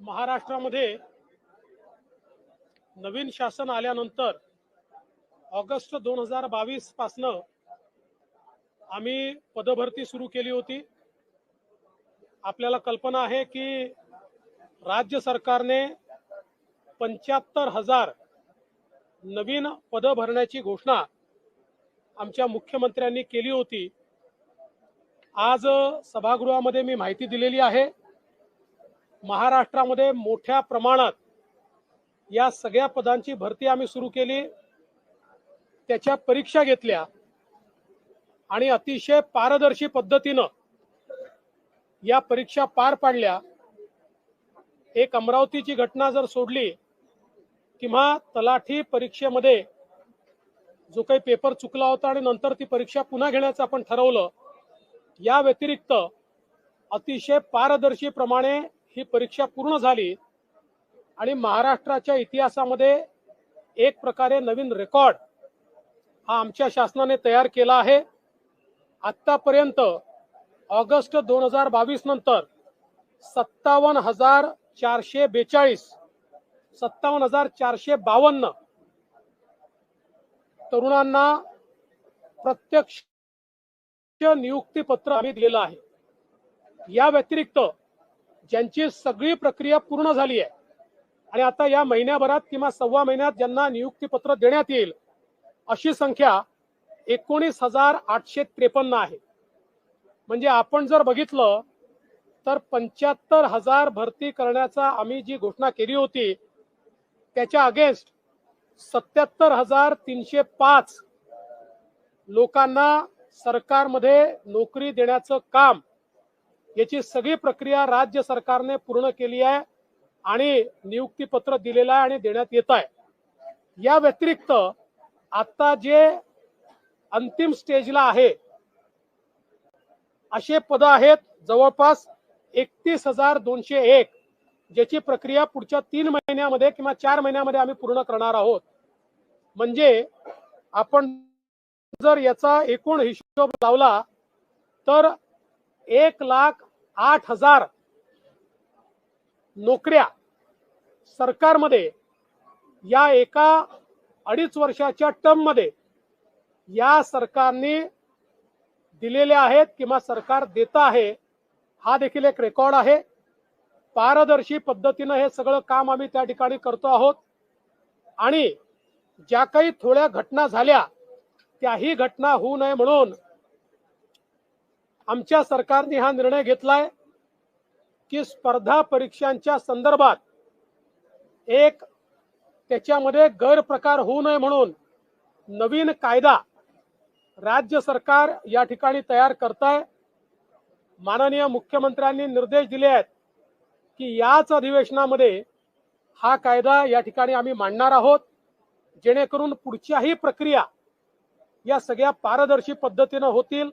महाराष्ट्रामध्ये नवीन शासन आल्यानंतर ऑगस्ट दोन हजार बावीस पासनं आम्ही पदभरती सुरू केली होती. आपल्याला कल्पना आहे की राज्य सरकारने पंच्याहत्तर हजार नवीन पद भरण्याची घोषणा आमच्या मुख्यमंत्र्यांनी केली होती. आज सभागृहामध्ये मी माहिती दिलेली आहे. महाराष्ट्रामध्ये मोठ्या प्रमाणात या सगळ्या पदांची भरती आम्ही सुरू केली. त्याच्या परीक्षा घेतल्या. आणि अतिशय पारदर्शी पद्धतीनं या परीक्षा पार पाडल्या. एक अमरावतीची घटना जर सोडली किंवा तलाठी परीक्षेमध्ये जो काही पेपर चुकला होता आणि नंतर ती परीक्षा पुन्हा घेण्याचं आपण ठरवलं या व्यतिरिक्त अतिशय पारदर्शी प्रमाणे ही परीक्षा पूर्ण झाली आणि महाराष्ट्राच्या इतिहासामध्ये एक प्रकारे नवीन रेकॉर्ड हा आमच्या शासनाने तयार केला आहे. आतापर्यंत ऑगस्ट दोन हजार बावीस नंतर सत्तावन्न हजार चारशे बेचाळीस सत्तावन्न हजार चारशे बावन्न तरुणांना प्रत्यक्ष नियुक्ती पत्र आम्ही दिलेलं आहे. या व्यतिरिक्त ज्यांची सगळी प्रक्रिया पूर्ण झाली आहे. आणि आता या महिन्याभरात किंवा सव्वा महिन्यात ज्यांना नियुक्तीपत्र देण्यात येईल अशी संख्या एकोणीस हजार आठशे त्रेपन्न आहे. म्हणजे आपण जर बघितलं तर पंच्याहत्तर हजार भरती करण्याचा आम्ही जी घोषणा केली होती त्याच्या अगेन्स्ट सत्याहत्तर हजार तीनशे पाच लोकांना सरकारमध्ये नोकरी देण्याचं काम याची सगळी प्रक्रिया राज्य सरकारने पूर्ण केली आहे आणि नियुक्ती पत्र दिलेलं आहे आणि देण्यात येत आहे. या व्यतिरिक्त आता जे अंतिम स्टेजला आहे असे पद आहेत जवळपास एकतीस हजार दोनशे एक ज्याची प्रक्रिया पुढच्या तीन महिन्यामध्ये किंवा चार महिन्यामध्ये आम्ही पूर्ण करणार आहोत. म्हणजे आपण जर याचा एकूण हिशोब लावला तर एक लाख आठ हजार नोकऱ्या सरकारमध्ये या एका अडीच वर्षाच्या टर्ममध्ये या सरकारने दिलेल्या आहेत किंवा सरकार देत आहे हा देखील एक रेकॉर्ड आहे. पारदर्शी पद्धतीनं हे सगळं काम आम्ही त्या ठिकाणी करतो आहोत. आणि ज्या काही थोड्या घटना झाल्या त्याही घटना होऊ नये म्हणून आमच्या सरकारने हा निर्णय घेतलाय की स्पर्धा परीक्षांच्या संदर्भात एक त्याच्यामध्ये गैरप्रकार होऊ नये म्हणून नवीन कायदा राज्य सरकार या ठिकाणी तयार करत आहे माननीय मुख्यमंत्र्यांनी निर्देश दिले आहेत की याच अधिवेशनामध्ये हा कायदा या ठिकाणी आम्ही मांडणार आहोत. जेणेकरून पुढच्याही प्रक्रिया या सगळ्या पारदर्शी पद्धतीनं होतील.